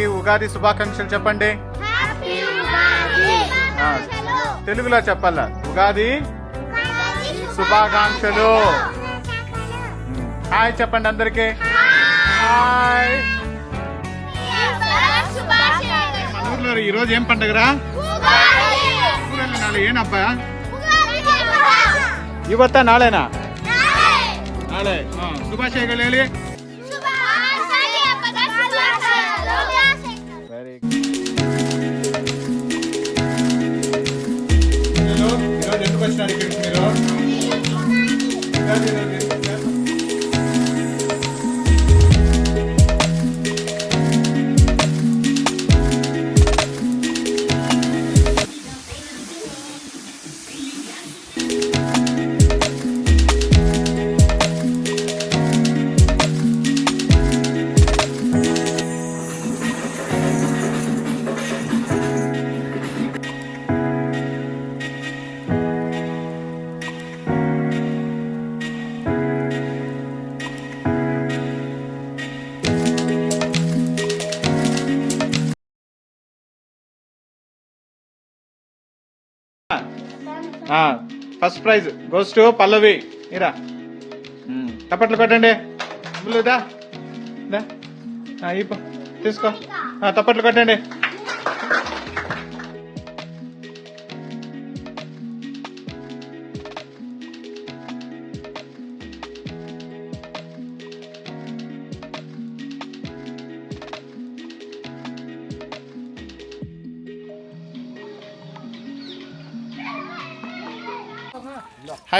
అందరికీ ఉగాది శుభాకాంక్షలు చెప్పండి. తెలుగులో చెప్పాలా? ఉగాది శుభాకాంక్షలు. హాయ్ చెప్పండి అందరికి. హాయ్. ఊర్లో రోజు ఏం పండగరా? ఏనబ్బా? యువత నాళేనా? నాళే. ಶುಭಾಶಯಗಳು ఈరోజు ఎందుకు వచ్చినారు ఇక్కడికి మీరు ఉగాది రోజు ఎందుకు first prize. Goes to Pallavi. ఇరా. చప్పట్లు కొట్టండి. అమ్ములు దా. దా. తీసుకో. తప్పట్లు కొట్టండి.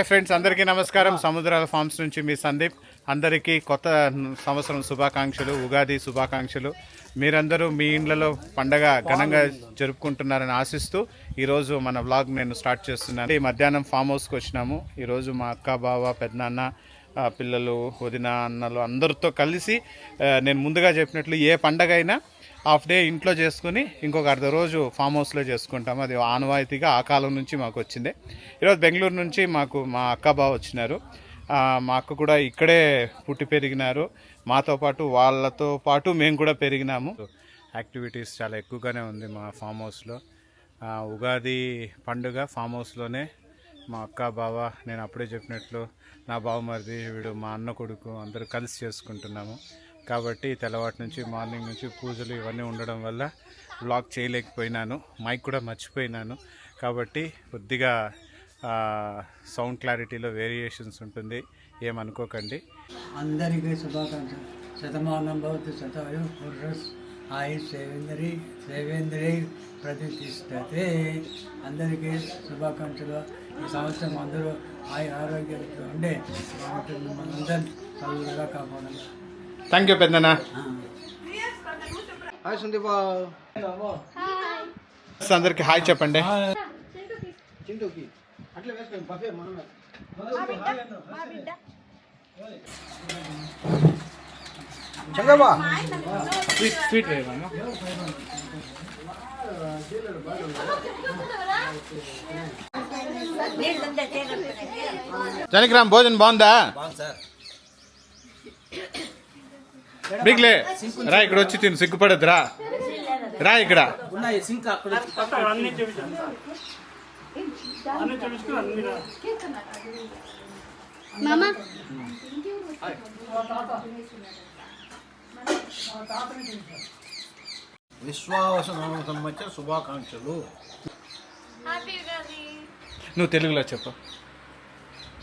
హాయ్ ఫ్రెండ్స్ అందరికీ నమస్కారం. సముద్రాల ఫార్మ్స్ నుంచి మీ సందీప్. అందరికీ కొత్త సంవత్సరం శుభాకాంక్షలు ఉగాది శుభాకాంక్షలు. మీరందరూ మీ ఇండ్లలో పండగ ఘనంగా జరుపుకుంటున్నారని ఆశిస్తూ ఈరోజు మన వ్లాగ్ నేను స్టార్ట్ చేస్తున్నాను. ఈ మధ్యాహ్నం ఫామ్ హౌస్కి వచ్చినాము. ఈరోజు మా అక్క బావ పెద్దనాన్న పిల్లలు వదిన అన్నలు అందరితో కలిసి నేను ముందుగా చెప్పినట్లు ఏ పండగ అయినా హాఫ్ డే ఇంట్లో చేసుకుని ఇంకొక అర్ధ రోజు ఫామ్ హౌస్లో చేసుకుంటాం. అది ఆనవాయితీగా ఆ కాలం నుంచి మాకు వచ్చింది. ఈరోజు బెంగళూరు నుంచి మాకు మా అక్క బావ వచ్చినారు. మా అక్క కూడా ఇక్కడే పుట్టి పెరిగినారు. మాతో పాటు వాళ్ళతో పాటు మేము కూడా పెరిగినాము. యాక్టివిటీస్ చాలా ఎక్కువగానే ఉంది మా ఫామ్ హౌస్లో. ఉగాది పండుగ ఫామ్ హౌస్లోనే మా అక్క బావ నేను అప్పుడే చెప్పినట్లు నా బావమరిది వీడు మా అన్న కొడుకు అందరూ కలిసి చేసుకుంటున్నాము. కాబట్టి తెల్లవాటి నుంచి మార్నింగ్ నుంచి పూజలు ఇవన్నీ ఉండడం వల్ల బ్లాగ్ చేయలేకపోయినాను. మైక్ కూడా మర్చిపోయినాను. కాబట్టి కొద్దిగా సౌండ్ క్లారిటీలో వేరియేషన్స్ ఉంటుంది. ఏమనుకోకండి. అందరికీ శుభాకాంక్షలు. శతమానం భవతి శతాయు పురుషస్ ఆయు సేవేంద్రి సేవేంద్రి ప్రతిష్టతే అందరికీ శుభాకాంక్షలు. ఈ సంవత్సరం అందరూ ఆయు ఆరోగ్యంతో ఉండే. మిమ్మల్ని అందరినీ చదువుగా కాపాడాలి థ్యాంక్ యూ పెద్దనా హాయ్ సందీప అందరికి హాయ్ చెప్పండి చింటూకి అట్లా వేసుకోండి పఫే మనమే చంద్రబా స్వీట్ స్వీట్ జనగ్రామ్ భోజనం బాగుందా బిగ్లే రా ఇక్కడ వచ్చి తిను సిగ్గుపడద్దు రా. రా ఇక్కడ. విశ్వాసనామ సంవత్సర శుభాకాంక్షలు. నువ్వు తెలుగులో చెప్పు.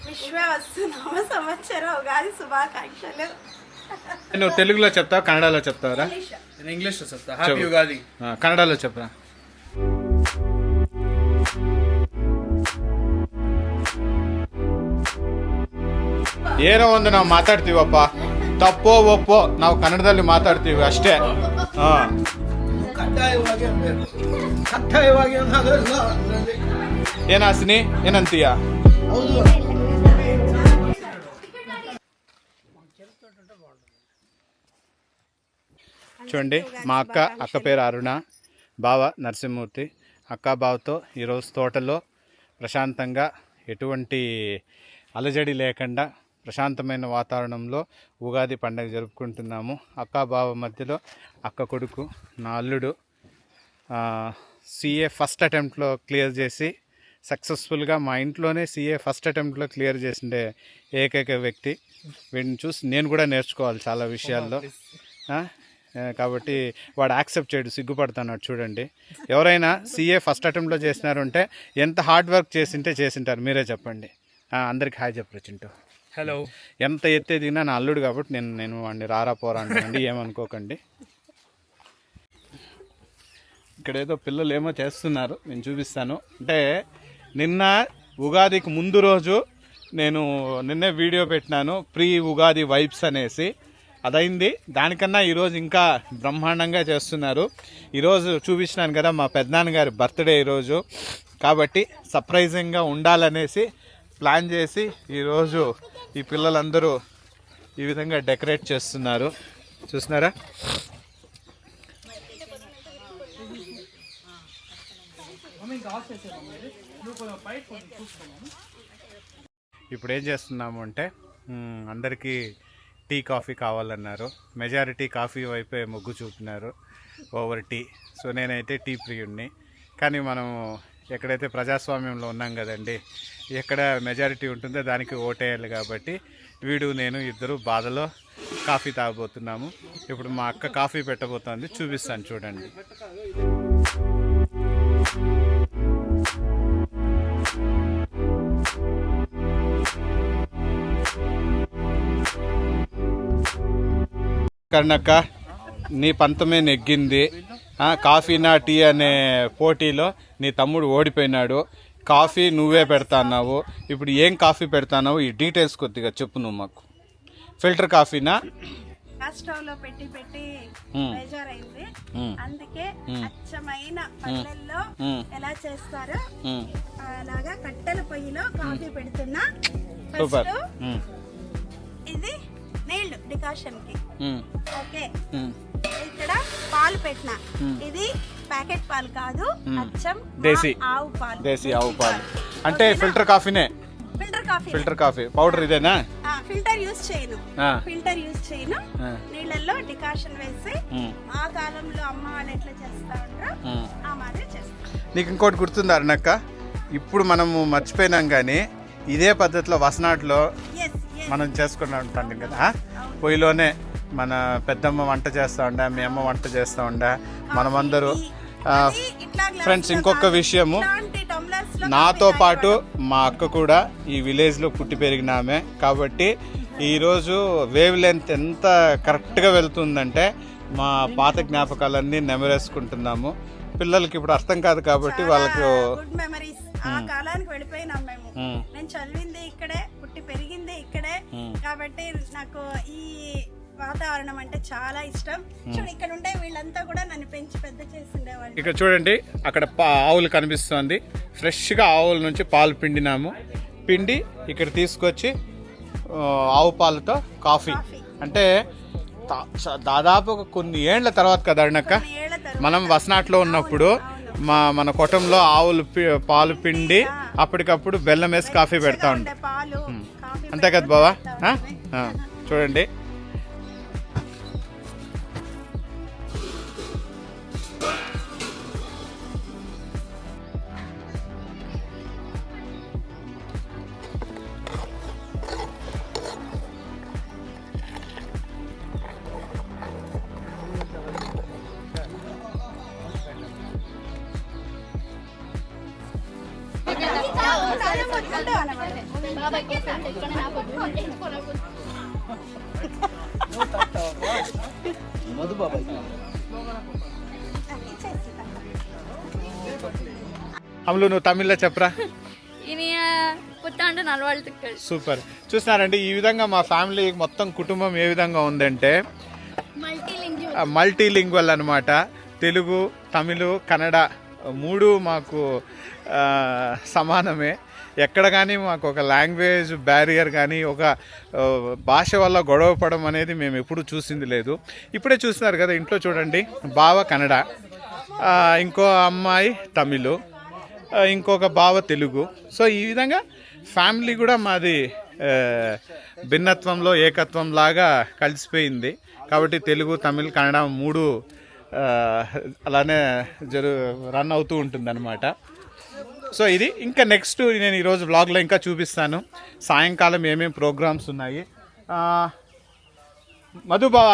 విశ్వ వస్తున్నామ సంవత్సర ఉగాది శుభాకాంక్షలు. నువ్వు తెలుగులో చెప్తావు కన్నడలో చెప్తావురా నేను ఇంగ్లీష్ చెప్తా చెప్పు. హ్యాపీ ఉగాది ఆ, కన్నడలో చెప్పురా ಏನೋ ಒಂದು ನಾವು ಮಾತಾಡ್ತೀವಪ್ಪ ತಪ್ಪೋ ಒಪ್ಪೋ ನಾವು ಕನ್ನಡದಲ್ಲಿ ಮಾತಾಡ್ತೀವಿ ಅಷ್ಟೇ ಹಾ ಕಡ್ಡಾಯವಾಗಿ ಅನ್ಬೇಕು ಕಡ್ಡಾಯವಾಗಿ ಅನ್ನೋದ್ರಲ್ಲ ಏನಾಸಿನಿ ಏನಂತೀಯ చూడండి మా అక్క అక్క పేరు అరుణ బావ నరసింహమూర్తి. అక్క బావతో ఈరోజు తోటలో ప్రశాంతంగా ఎటువంటి అలజడి లేకుండా ప్రశాంతమైన వాతావరణంలో ఉగాది పండుగ జరుపుకుంటున్నాము. అక్క బావ మధ్యలో అక్క కొడుకు నా అల్లుడు సిఏ ఫస్ట్ అటెంప్ట్లో క్లియర్ చేసి సక్సెస్ఫుల్గా మా ఇంట్లోనే సిఏ ఫస్ట్ అటెంప్ట్లో క్లియర్ చేసిండే ఏకైక వ్యక్తి. వీడిని చూసి నేను కూడా నేర్చుకోవాలి చాలా విషయాల్లో. కాబట్టి వాడు యాక్సెప్ట్ చేయడు సిగ్గుపడుతున్నాడు చూడండి. ఎవరైనా సీఏ ఫస్ట్ అటెంప్ట్లో చేసినారంటే ఎంత హార్డ్ వర్క్ చేసింటే చేసింటారు మీరే చెప్పండి. అందరికి హాయ్ చెప్పరు చింటూ హలో. ఎంత ఎత్తే దిగినా నా అల్లుడు కాబట్టి నేను నేను వాడిని రారా పోరా అంటానండి ఏమనుకోకండి. ఇక్కడ ఏదో పిల్లలు ఏమో చేస్తున్నారు నేను చూపిస్తాను. అంటే నిన్న ఉగాదికి ముందు రోజు నేను నిన్నే వీడియో పెట్టినాను ప్రీ ఉగాది వైబ్స్ అనేసి. అదైంది. దానికన్నా ఈరోజు ఇంకా బ్రహ్మాండంగా చేస్తున్నారు. ఈరోజు చూపించినాను కదా మా పెద్దనాన్నగారి బర్త్డే ఈరోజు. కాబట్టి సర్ప్రైజింగ్గా ఉండాలనేసి ప్లాన్ చేసి ఈరోజు ఈ పిల్లలందరూ ఈ విధంగా డెకరేట్ చేస్తున్నారు. చూస్తున్నారా ఇప్పుడు ఏం చేస్తున్నాము అంటే అందరికీ టీ కాఫీ కావాలన్నారు. మెజారిటీ కాఫీ వైపే మొగ్గు చూపినారు ఓవర్ టీ. సో నేనైతే టీ ప్రియుడిని కానీ మనం ఎక్కడైతే ప్రజాస్వామ్యంలో ఉన్నాం కదండి ఎక్కడ మెజారిటీ ఉంటుందో దానికి ఓటేయాలి కాబట్టి వీడు నేను ఇద్దరు బాధలో కాఫీ తాగబోతున్నాము. ఇప్పుడు మా అక్క కాఫీ పెట్టబోతోంది. చూపిస్తాను చూడండి. కర్ణక్క నీ పంతమే నెగ్గింది. ఆ, కాఫీనా టీ అనే పోటీలో నీ తమ్ముడు ఓడిపోయినాడు. కాఫీ నువ్వే పెడతాన్నావు. ఇప్పుడు ఏం కాఫీ పెడతాన్నావు? ఈ డీటెయిల్స్ కొద్దిగా చెప్పు నువ్వు మాకు. ఫిల్టర్ కాఫీనా? గ్యాస్ స్టవ్లో పెట్టి పెట్టి. అందుకే అచ్చమైన పల్లెల్లో మ్మ్. ఎలా చేస్తారో మ్, అలాగా కట్టెల పొయ్యిలో కాఫీ పెడుతున్నా. సూపర్. ఇది నీళ్ళు డికాషన్కి ఓకే. ఇక్కడ పాలు పెట్టిన. ఇది ప్యాకెట్ పాలు కాదు అచ్చం దేశీ. ఆవు పాలు. దేశీ ఆవు పాలు. అంటే ఫిల్టర్ కాఫీనే? Filter coffee filter coffee. Powder ఇదేనా? ఫిల్టర్ యూజ్ చేయను. ఫిల్టర్ యూజ్ చేయను. నీళ్ళల్లో డికాషన్ వేసి ఆ కాలంలో అమ్మ వాళ్ళు ఎట్లా చేస్తా ఉంటారో. ఆ మాదిరి చేస్తాం నీకు ఇంకోటి గుర్తుందా అన్నక్క ఇప్పుడు మనము మర్చిపోయినాం కానీ ఇదే పద్ధతిలో వసనాట్లో మనం చేసుకుని ఉంటాం కదా? పొయ్యిలోనే మన పెద్దమ్మ వంట చేస్తూ ఉండా మీ అమ్మ వంట చేస్తూ ఉండా మనమందరూ ఫ్రెండ్స్ ఇంకొక విషయము నాతో పాటు మా అక్క కూడా ఈ విలేజ్లో పుట్టి పెరిగిన ఆమె. కాబట్టి ఈరోజు వేవ్ లెంత్ ఎంత కరెక్ట్గా వెళ్తుందంటే మా పాత జ్ఞాపకాలన్నీ నెమరేసుకుంటున్నాము. పిల్లలకి ఇప్పుడు అర్థం కాదు కాబట్టి వాళ్ళకు ఆ కాలానికి వెళ్ళిపోయినాం మేము. నేను చదివింది ఇక్కడే పుట్టి పెరిగింది ఇక్కడే. కాబట్టి నాకు ఈ వాతావరణం అంటే చాలా ఇష్టం. చూడు ఇక్కడ ఉండే వీళ్ళంతా కూడా నన్ను పెంచి పెద్ద చేసిండేవాళ్ళు ఇక్కడ చూడండి అక్కడ ఆవులు కనిపిస్తుంది. ఫ్రెష్గా ఆవుల నుంచి పాలు పిండినాము. పిండి ఇక్కడ తీసుకొచ్చి ఆవు పాలతో కాఫీ. అంటే దాదాపు ఒక కొన్ని ఏండ్ల తర్వాత కదా అన్నక్క? తర్వాత. మనం వసనాట్లో ఉన్నప్పుడు మా మన కొట్టంలో ఆవులు పాలు పిండి అప్పటికప్పుడు బెల్లం వేసి కాఫీ పెడతా ఉంటాం. అంతే కదా బావా? ఆ? మధు బాబాయ్ అమలు నువ్వు తమిళ్ళో చెప్పరా? సూపర్. చూస్తున్నారండి ఈ విధంగా మా ఫ్యామిలీ మొత్తం కుటుంబం ఏ విధంగా ఉందంటే మల్టీ లింగ్వల్ అనమాట తెలుగు తమిళ కన్నడ మూడు మాకు సమానమే. ఎక్కడ కానీ మాకు ఒక లాంగ్వేజ్ బ్యారియర్ కానీ ఒక భాష వల్ల గొడవ పడడం అనేది మేము ఎప్పుడు చూసింది లేదు. ఇప్పుడే చూస్తున్నారు కదా ఇంట్లో చూడండి బావ కన్నడ ఇంకో అమ్మాయి తమిళ్ ఇంకొక బావ తెలుగు. సో ఈ విధంగా ఫ్యామిలీ కూడా మాది భిన్నత్వంలో ఏకత్వం లాగా కలిసిపోయింది. కాబట్టి తెలుగు తమిళ్ కన్నడ మూడు అలానే జరు రన్ అవుతూ ఉంటుంది సో ఇది ఇంకా నెక్స్ట్ నేను ఈరోజు వ్లాగ్లో ఇంకా చూపిస్తాను. సాయంకాలం ఏమేమి ప్రోగ్రామ్స్ ఉన్నాయి. మధుబావ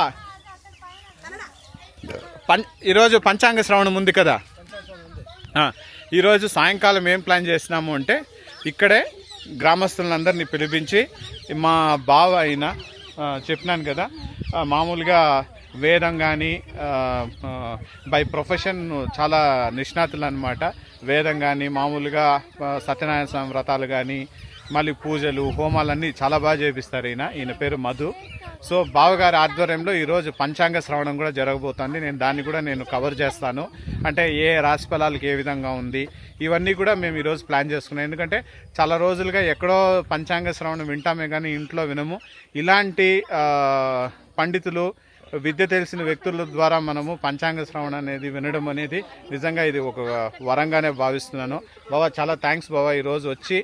పం ఈరోజు పంచాంగ శ్రవణం ఉంది కదా? ఈరోజు సాయంకాలం ఏం ప్లాన్ చేసినాము అంటే ఇక్కడే గ్రామస్తులందరినీ పిలిపించి మా బావ అయిన చెప్పినాను కదా మామూలుగా వేదం కానీ బై ప్రొఫెషన్ చాలా నిష్ణాతులు అనమాట వేదం కానీ మామూలుగా సత్యనారాయణ స్వామి వ్రతాలు కానీ మళ్ళీ పూజలు హోమాలన్నీ చాలా బాగా చేపిస్తారు ఈయన. ఈయన పేరు మధు. సో బావగారి ఆధ్వర్యంలో ఈరోజు పంచాంగ శ్రవణం కూడా జరగబోతోంది. నేను దాన్ని కూడా నేను కవర్ చేస్తాను. అంటే ఏ రాశి ఫలాలకు ఏ విధంగా ఉంది ఇవన్నీ కూడా మేము ఈరోజు ప్లాన్ చేసుకున్నాం. ఎందుకంటే చాలా రోజులుగా ఎక్కడో పంచాంగ శ్రవణం వింటామే కానీ ఇంట్లో వినము. ఇలాంటి పండితులు విద్య తెలిసిన వ్యక్తుల ద్వారా మనము పంచాంగ శ్రవణం అనేది వినడం అనేది నిజంగా ఇది ఒక వరంగానే భావిస్తున్నాను. బాబా చాలా థ్యాంక్స్ బాబా ఈరోజు వచ్చి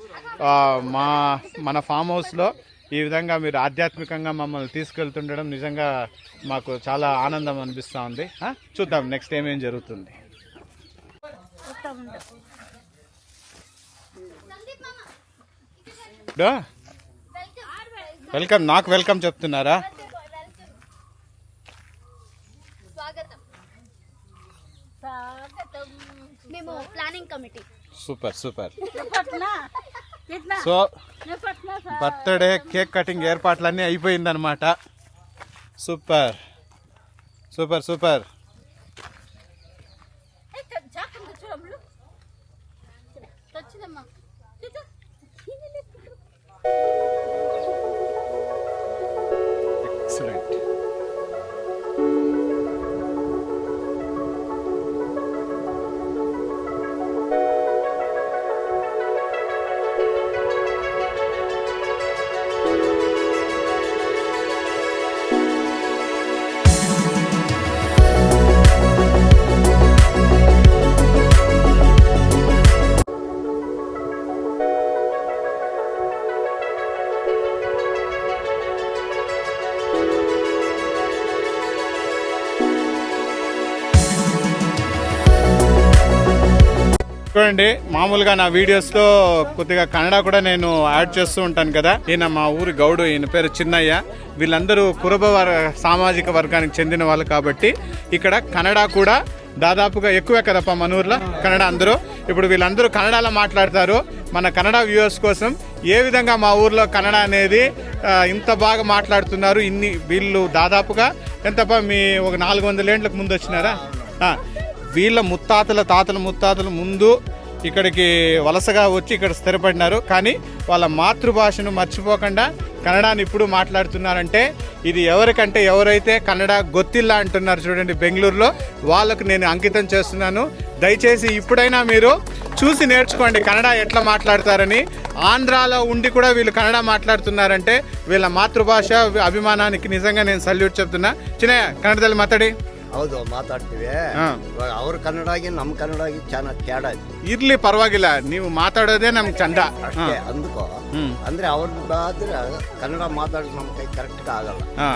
మా మన ఫామ్ హౌస్లో ఈ విధంగా మీరు ఆధ్యాత్మికంగా మమ్మల్ని తీసుకెళ్తుండడం నిజంగా మాకు చాలా ఆనందం అనిపిస్తూ ఉంది? చూద్దాం నెక్స్ట్ ఏమేం జరుగుతుంది? వెల్కమ్ నాకు వెల్కమ్ చెప్తున్నారా? Planning committee super super so birthday cake cutting ఏర్పాట్లన్నీ అయిపోయిందనమాట సూపర్ సూపర్ సూపర్ వచ్చిందమ్మా. చూడండి మామూలుగా నా వీడియోస్లో కొద్దిగా కన్నడ కూడా నేను యాడ్ చేస్తూ ఉంటాను కదా. ఈయన మా ఊరి గౌడు ఈయన పేరు చిన్నయ్య. వీళ్ళందరూ కురబ సామాజిక వర్గానికి చెందిన వాళ్ళు కాబట్టి ఇక్కడ కన్నడ కూడా దాదాపుగా ఎక్కువే కదప్ప మన ఊర్లో కన్నడ అందరూ. ఇప్పుడు వీళ్ళందరూ కన్నడలో మాట్లాడతారు. మన కన్నడ వ్యూవర్స్ కోసం ఏ విధంగా మా ఊర్లో కన్నడ అనేది ఇంత బాగా మాట్లాడుతున్నారు ఇన్ని వీళ్ళు దాదాపుగా ఎంతప్ప మీ ఒక నాలుగు వందల ఏండ్లకు ముందు వచ్చినారా? వీళ్ళ ముత్తాతల తాతల ముత్తాతల ముందు ఇక్కడికి వలసగా వచ్చి ఇక్కడ స్థిరపడినారు. కానీ వాళ్ళ మాతృభాషను మర్చిపోకుండా కన్నడాన్ని ఇప్పుడు మాట్లాడుతున్నారంటే ఇది ఎవరికంటే ఎవరైతే కన్నడ గొత్తిల్లా అంటున్నారు చూడండి బెంగళూరులో వాళ్ళకు నేను అంకితం చేస్తున్నాను. దయచేసి ఇప్పుడైనా మీరు చూసి నేర్చుకోండి కన్నడ ఎట్లా మాట్లాడతారని. ఆంధ్రాలో ఉండి కూడా వీళ్ళు కన్నడ మాట్లాడుతున్నారంటే వీళ్ళ మాతృభాష అభిమానానికి నిజంగా నేను సల్యూట్ చెప్తున్నా. చిన్నయ్య దాల్లో మతడి ಹೌದು ಮಾತಾಡ್ತೀವಿ. ಇವಾಗ ಅವ್ರ ಕನ್ನಡಾಗಿ ನಮ್ಮ ಕನ್ನಡಾಗಿ ಚೆನ್ನಾಗಿ ಕ್ಯಾಡ್ ಇರ್ಲಿ ಪರವಾಗಿಲ್ಲ ನೀವು ಮಾತಾಡೋದೇ ನಮ್ಗೆ ಚಂದ ಅಷ್ಟೇ ಅಂದ್ಕೋ. ಹ್ಮ್. ಅಂದ್ರೆ ಅವ್ರದ್ದು ಆದ್ರೆ ಕನ್ನಡ ಮಾತಾಡೋದು ನಮ್ಮ ಕೈ ಕರೆಕ್ಟ್ ಆಗಲ್ಲ. ಹಾ.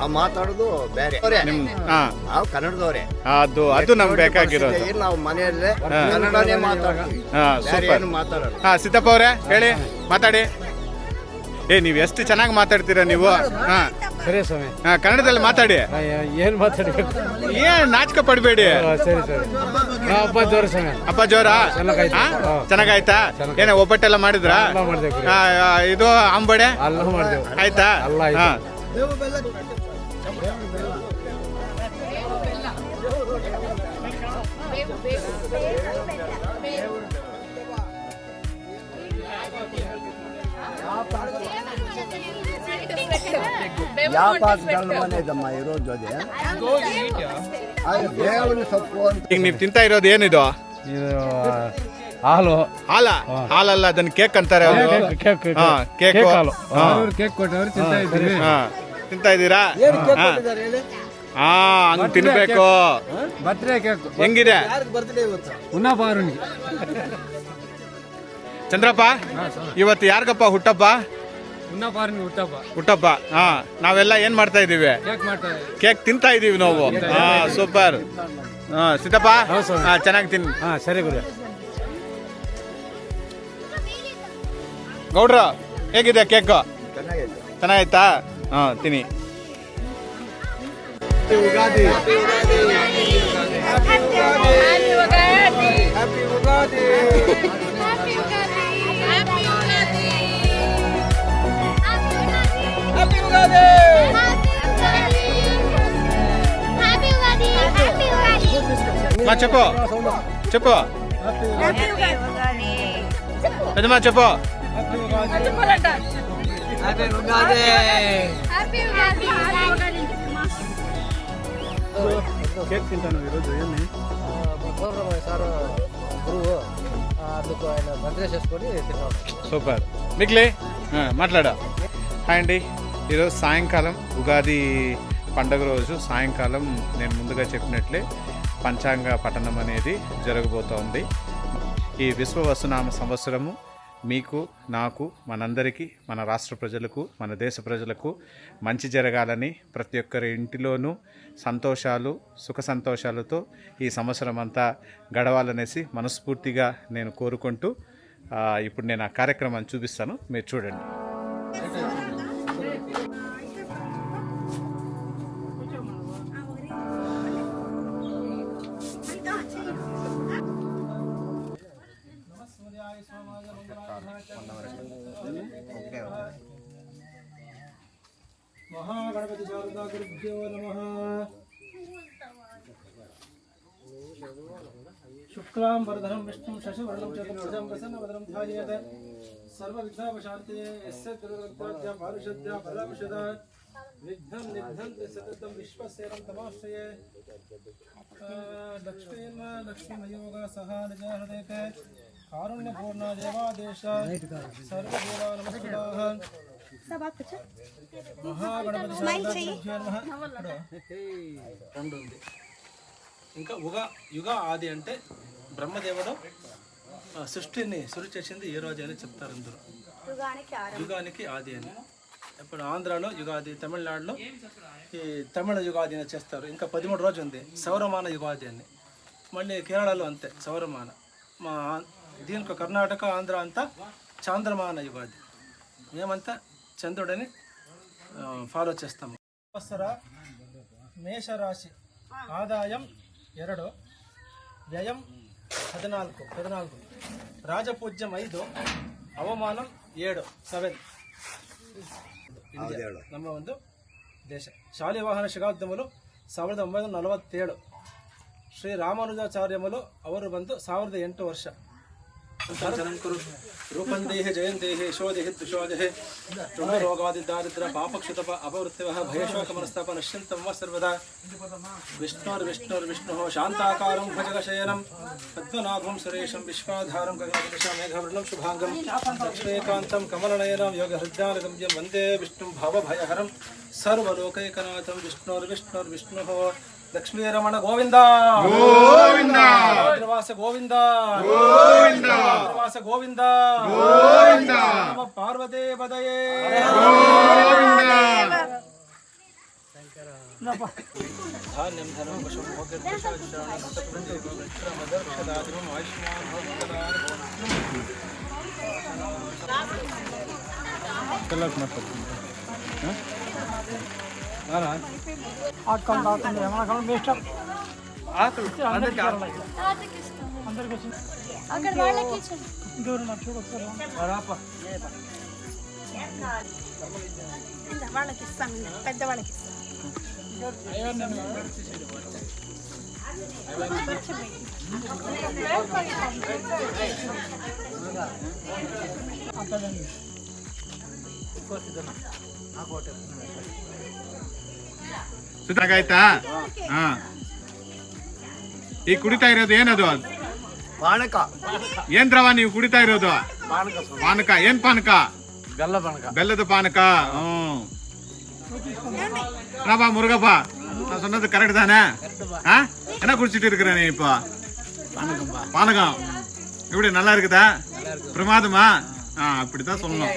ಆ ಮಾತಾಡೋದು ಬೇರೆ. ಅವ್ರೇ. ನಿಮ್ ಹಾ. ನಾವು ಕನ್ನಡದವ್ರೆ. ಅದು ಅದು ನಮ್ಗೆ ಬೇಕಾಗಿರೋದು. ನಾವು ಮನೆಯಲ್ಲೇ ಕನ್ನಡನೇ ಮಾತಾಡೋದು ಹಾ ಬೇರೆ ಸೂಪರ್. ಏನು ಮಾತಾಡಲ್ಲ. ಹಾ ಸಿದ್ದಪ್ಪ ಅವರೇ ಹೇಳಿ ಮಾತಾಡಿ. ಏ ನೀವು ಎಷ್ಟು ಚೆನ್ನಾಗಿ ಮಾತಾಡ್ತೀರಾ ನೀವು? ಹಾ. ಸರಿ ಸ್ವಾಮಿ. ಹಾ ಕನ್ನಡದಲ್ಲಿ ಮಾತಾಡಿ. ಏನ್ ಮಾತಾಡಬೇಕು? ಏನ್ ನಾಚಿಕೆ ಪಡಬೇಡಿ. ಸರಿ ಸರಿ. ಹಬ್ಬ ಜೋರು ಸ್ವಾಮಿ. ಅಪ್ಪ ಜೋರ? ಚೆನ್ನಾಗಾಯ್ತು. ಹಾ. ಚೆನ್ನಾಗಾಯ್ತಾ? ಏನ ಒಬ್ಬಟ್ಟೆಲ್ಲ ಮಾಡಿದ್ರಾ? ಎಲ್ಲ ಮಾಡ್ದೆ ಗುರು. ಇದು ಅಂಬಡೆ? ಅಲ್ಲ ಮಾಡ್ದೇವು. ಆಯ್ತಾ? ಅಲ್ಲ ಆಯ್ತು. ಹಾ ಇರೋದು ಅದೇ ಅದು ಬೇವಿನ ಸೊಪ್ಪು ಅಂತ. ಈಗ ನೀವು ತಿಂತಾ ಇರೋದು ಏನಿದು? ಇದು ಹಾಲು. ಹಾಲ? ಹಾಲಲ್ಲ ಅದನ್ನ ಕೇಕ್ ಅಂತಾರೆ ಅವರು. ಕೇಕ್ ಹಾ, ಕೇಕ್. ಹಾಲು. ಹಾ. ಕೇಕ್ ಕೊಟ್ಟವ್ರು ತಿಂತಾ ಇದ್ದೀವಿ. ಹಾ. ತಿಂತಾ ಇದ್ದೀರಾ? ಹಾ. ಹಾ ಹಂಗ್ ತಿನ್ಬೇಕು. Birthday cake. ಹೆಂಗಿದೆ? ಬರ್ತ್ಡೇ ಇವತ್ತು? ಉನ್ನಾ ಬಾರುಣಿ. ಚಂದ್ರಪ್ಪ ಇವತ್ತು ಯಾರಿಗಪ್ಪ ಹುಟ್ಟಪ್ಪ? ಹುಟ್ಟಪ್ಪ. ಹುಟ್ಟಪ್ಪ. ಹಾ ನಾವೆಲ್ಲ ಏನ್ ಮಾಡ್ತಾ ಇದೀವಿ? ಕೇಕ್ ತಿಂತಾ ಇದೀವಿ ನಾವು. ಹಾ ಸೂಪರ್. ಹಾ ಸಿದ್ದಪ್ಪ? ಹಾ ಚೆನ್ನಾಗಿ ತಿನ್. ಹಾ ಸರಿ ಗುರು. ಗೌಡ್ರ ಹೇಗಿದೆ ಕೇಕ್? ಚೆನ್ನಾಗೈತೆ? ಚೆನ್ನಾಗಿತ್ತಾ ಹಾ ತಿನ್ನಿ. ಯುಗಾದಿ మా చెప్పు. చెప్పు. పెద్దమా చెప్పు. కేక్ తింటాను ఈరోజు ఏంది సార్ గురువు అందుకు ఆయన బర్త్డే చేసుకొని తిన్నాడు సూపర్. మిక్లే? మాట్లాడా. హాయ్ అండి. ఈరోజు సాయంకాలం ఉగాది పండగ రోజు సాయంకాలం నేను ముందుగా చెప్పినట్లే పంచాంగ పఠనం అనేది జరగబోతోంది. ఈ విశ్వవసునామ సంవత్సరము మీకు నాకు మనందరికీ మన రాష్ట్ర ప్రజలకు మన దేశ ప్రజలకు మంచి జరగాలని ప్రతి ఒక్కరి ఇంటిలోనూ సంతోషాలు సుఖ సంతోషాలతో ఈ సంవత్సరం అంతా గడవాలనేసి మనస్ఫూర్తిగా నేను కోరుకుంటూ ఇప్పుడు నేను ఆ కార్యక్రమాన్ని చూపిస్తాను. మీరు చూడండి. श्रीमातागुरुभ्यो नमः शुक्लां वरधरं विष्णुं शशिवर्णं चतुर्भुजं प्रसन्नवदनं ध्यायेत्। सर्वविघ्नापशान्तये यस्य दुर्गत्वाद्या पारुषद्या बलामुषदा विघ्नं निघ्नन्ति सततं विश्वसेनं तमाश्रये। लक्ष्मीं, लक्ष्मीमयोगा सह निजहृदयते कारुण्यपूर्णा देवादेश। सर्वदेवा శారదా గురుభ్యో నమః రెండు ఉంది ఇంకా ఉగ యుగ ఆది అంటే బ్రహ్మదేవుడు ఆ, సృష్టిని సృష్టి చేసింది ఏ రోజు అని చెప్తారు అందరూ యుగానికి ఆది అని ఇప్పుడు ఆంధ్రాలో యుగాది తమిళనాడులో ఈ తమిళ యుగాది అని చేస్తారు. ఇంకా పదమూడు రోజు ఉంది. సౌరమాన యుగాది అని. మళ్ళీ కేరళలో అంతే సౌరమాన. మా దీనికి కర్ణాటక ఆంధ్ర అంతా చాంద్రమాన యుగాది. మేమంతా చంద్రుడిని ఫాలో చేస్తాము సంవత్సర మేషరాశి ఆదాయం ఎరడు వ్యయం ಹದಿನಾಲ್ಕು ಹದಿನಾಲ್ಕು ರಾಜಪೂಜ್ಯಂ ಐದು ಅವಮಾನಂ ಏಳು ಸೆವೆನ್ ನಮ್ಮ ಒಂದು ದೇಶ ಶಾಲೆ ವಾಹನ ಶಗಾಬ್ದಮುಲು ಸಾವಿರದ ಒಂಬೈನೂರ ನಲವತ್ತೇಳು ಶ್ರೀ ರಾಮಾನುಜಾಚಾರ್ಯಮುಲು ಅವರು ಬಂದು ಸಾವಿರದ ಎಂಟು ವರ್ಷ सञ्चनं कुरु। रूपं देहे, जयं देहे शो देहे दुशो देहे ऋणरोगादिदारिद्र पापक्षुतप, अपवृत्तिवः, भयशोकमनस्तप नश्यन्तं वा सर्वदा। विष्णोर्विष्णोर्विष्णुः शान्ताकारं भजगशयनं। पद्मनाभं सुरेशं, विश्वाधारं गगनदशा मेघवर्णं शुभाङ्गं। लक्ष्मीकान्तं कमलनयनं योगहृद्यानगम्यं वंदे विष्णुं भावभयहरं। सर्वलोकैकनाथं विष्णोर्विष्णोर्विष्णुः। లక్ష్మీ రమణ గోవింద గోవింద త్రివాస గోవింద గోవింద త్రివాస గోవింద గోవింద నమ పదయే గోవింద ధాన్యం కలర్ ఆకలి రాకుండా ఏమైనా కాలం వేస్ట్ ఆకలి అందరికి వచ్చింది అక్కడ దూరం చూడు వాళ్ళకి ఇస్తాను ಸುತ್ತಾಗಾಯ್ತಾ ಹಾ ಈ ಕುಡಿತಾ ಇರೋದು ಏನದು ಪಾನಕ ಏನ್ ದ್ರವ ನೀವು ಕುಡಿತಾ ಇರೋದು ಪಾನಕ ಏನ್ ಪಾನಕ ಬೆಲ್ಲ ಪಾನಕ ಬೆಲ್ಲದ ಪಾನಕ ಹ್ಮ್ என்னப்பா முருகப்பா நான் சொன்னது கரெக்ட் தானே ஆ என்ன குடிச்சிட்டு இருக்கிற நீ இப்போ பானகம் எப்படி நல்லா இருக்குதா பிரமாதமா அப்படிதான் சொல்லணும்.